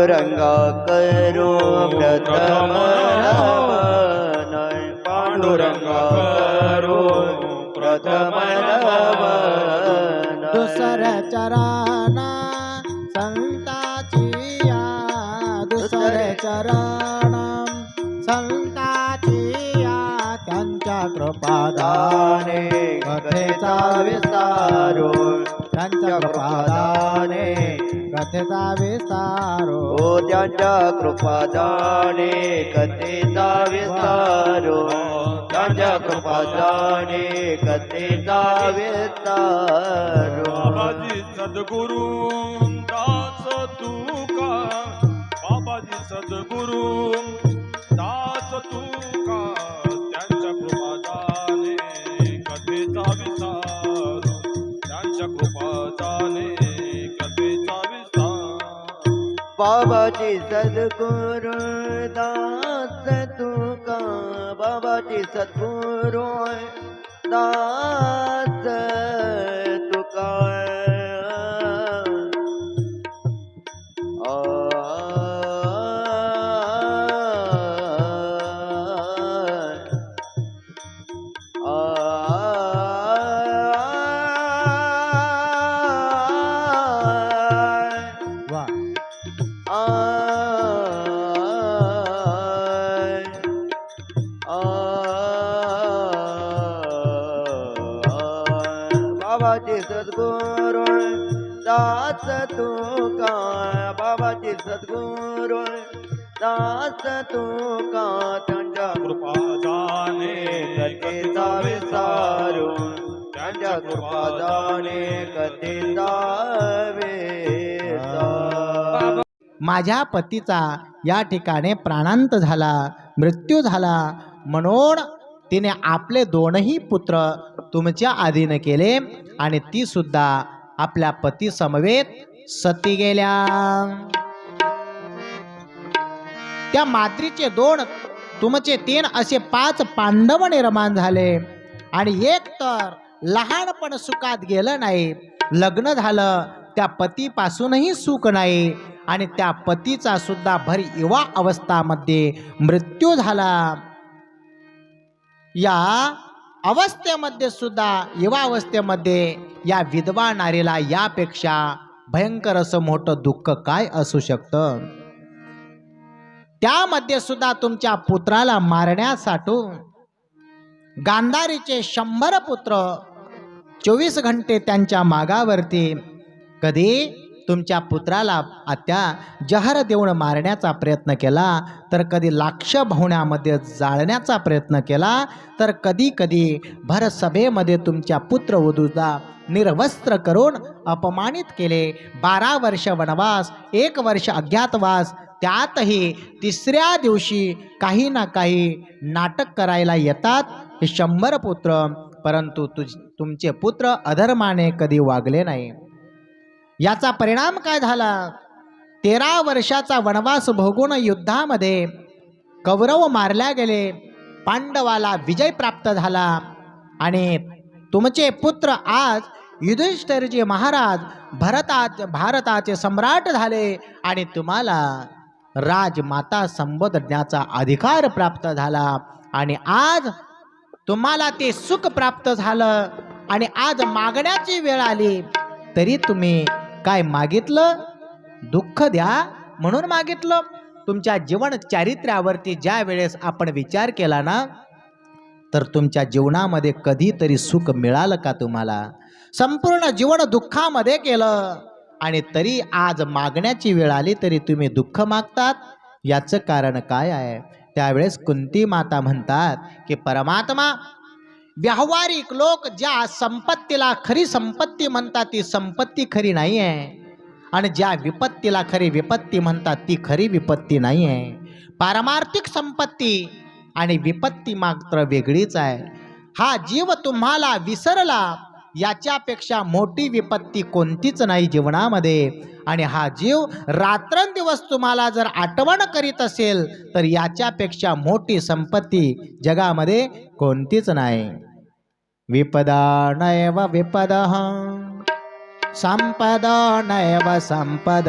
रंगा करो प्रथम पांडुरंगा करो प्रथम दुसर चरणा संताची या दुसर चरण संताची या त्यांच्या कृपादाने कथेचा विस्तारो त्यांच्या कृपादाने कथेचा विस्तारो हो. त्यांच्या कृपादाने कथेचा विस्तारो त्यांच्या कृपादाने कथेचा विस्तारो बाबाजी सद्गुरु दास तुका बाबाजी सद्गुरु दास तुका त्यांच्या कृपादाने कथेचा विस्तार त्यांच्या कृपादाने कथेचा बाबाची सद्गुरु दास तुका बाबाची सद्गुरु दास बाबाचे सद्गुरु दास तू का बाबाचे सद्गुरु दास तू का त्यांच्या कृपादाने कथेचा विसारू त्यांच्या कृपादाने कथेचा विसार माझ्या पतीचा या ठिकाणी प्राणांत झाला मृत्यू झाला. म्हणून तिने आपले दोनही पुत्र तुमच्या आधीनं केले आणि ती सुद्धा आपल्या पती समवेत सती गेल्या. त्या मात्रीचे दोन तुमचे तीन असे पाच पांडव निर्माण झाले. आणि एक तर लहानपण सुखात गेलं नाही. लग्न झालं त्या पतीपासूनही सुख नाही. आणि त्या पतीचा सुद्धा भर युवा अवस्थामध्ये मृत्यू झाला. या अवस्थेमध्ये सुद्धा युवा अवस्थेमध्ये या विधवा नारीला यापेक्षा भयंकर असं मोठं दुःख काय असू शकतं? त्यामध्ये सुद्धा तुमच्या पुत्राला मारण्यासाठी गांधारीचे शंभर पुत्र चोवीस घंटे त्यांच्या मागावरती कधी तुमच्या पुत्राला आत्या जहर देऊन मारण्याचा प्रयत्न केला तर कधी लाक्ष भवण्यामध्ये जाळण्याचा प्रयत्न केला तर कधी कधी भरसभेमध्ये तुमच्या पुत्र वधूचा निर्वस्त्र करून अपमानित केले. बारा वर्ष वनवास एक वर्ष अज्ञातवास त्यातही तिसऱ्या दिवशी काही ना काही नाटक करायला येतात हे शंभर पुत्र परंतु तुझ तुमचे पुत्र अधर्माने कधी वागले नाही. याचा परिणाम काय झाला? तेरा वर्षाचा वनवास भोगून युद्धामध्ये कौरव मारल्या गेले. पांडवाला विजय प्राप्त झाला. आणि तुमचे पुत्र आज युधिष्ठिरजी महाराज भरतात भारताचे सम्राट झाले. आणि तुम्हाला राजमाता संबोधण्याचा अधिकार प्राप्त झाला. आणि आज तुम्हाला ते सुख प्राप्त झालं. आणि आज मागण्याची वेळ आली. तरी तुम्ही काय मागितलं? दुःख द्या म्हणून मागितलं. तुमच्या जीवन चारित्र्यावरती ज्या वेळेस आपण विचार केला ना तर तुमच्या जीवनामध्ये कधीतरी सुख मिळालं का तुम्हाला? संपूर्ण जीवन दुःखामध्ये केलं. आणि तरी आज मागण्याची वेळ आली तरी तुम्ही दुःख मागतात? याचं कारण काय आहे? त्यावेळेस कुंती माता म्हणतात की परमात्मा व्यावहारिक लोक ज्या संपत्तीला खरी संपत्ती म्हणतात ती संपत्ती खरी नाही आहे आणि ज्या विपत्तीला खरी विपत्ती म्हणतात ती खरी विपत्ती नाही आहे पारमार्थिक संपत्ती आणि विपत्ती मात्र वेगळीच आहे. हा जीव तुम्हाला विसरला याच्यापेक्षा मोठी विपत्ती कोणतीच नाही जीवनामध्ये. आणि हा जीव रात्रंदिवस तुम्हाला जर आठवण करीत असेल तर याच्यापेक्षा मोठी संपत्ती जगामध्ये कोणतीच नाही. विपदा नैव विपदः। सम्पदा नैव संपद।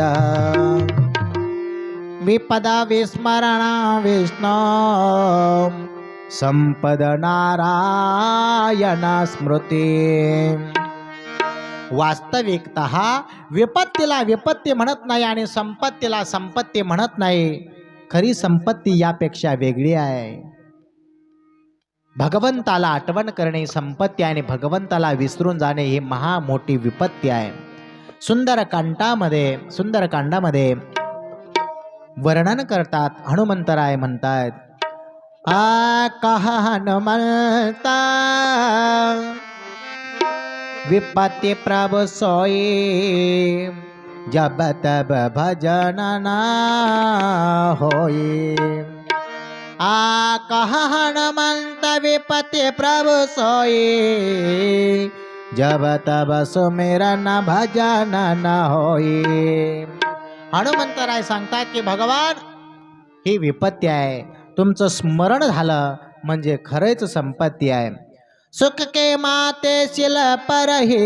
विपदा विस्मरण विष्णो। संपद नारायण स्मृती। वास्तविकत विपत्तीला विपत्ती म्हणत नाही आणि संपत्तीला संपत्ती म्हणत नाही. खरी संपत्ती यापेक्षा वेगळी आहे. भगवंताला आठवण करणे संपत्ती आणि भगवंताला विसरून जाणे ही महा मोठी विपत्ती आहे. सुंदरकांडामध्ये सुंदरकांडामध्ये वर्णन करतात हनुमंतराय म्हणतात आ कहा हनुमंता विपत्ती प्रभ सोई जब तब भजन होई. आ कहा हनुमंत विपत्ति प्रभु सोई। जब तब सुमिरन भजन न होई। हनुमंतराय सांगतात की भगवान ही विपत्ती आहे. तुमचं स्मरण झालं म्हणजे खरंच संपत्ती आहे. सुख के माते शिल परहे।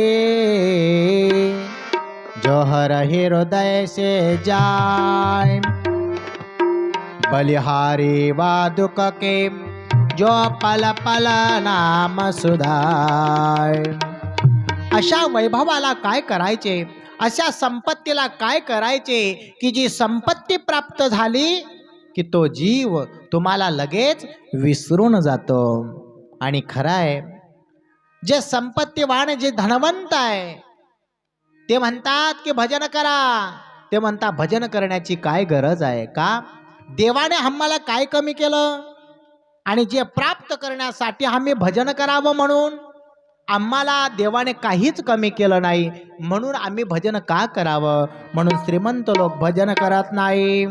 जोहर हृदय से जाय. बलिहारी वादुक के जो पल पल नाम सुधाय. अशा वैभवाला काय करायचे? अशा संपत्तीला काय करायचे? की जी संपत्ती प्राप्त झाली की तो जीव तुम्हाला लगेच विसरून जातो. आणि खरं आहे जे संपत्तीवान जे धनवंत आहे ते म्हणतात की भजन करा. ते म्हणतात भजन करण्याची काय गरज आहे का? देवाने आम्हाला काय कमी केलं? आणि जे प्राप्त करण्यासाठी आम्ही भजन करावं म्हणून आम्हाला देवाने काहीच कमी केलं नाही. म्हणून आम्ही भजन का करावं? म्हणून श्रीमंत लोक भजन करत नाही.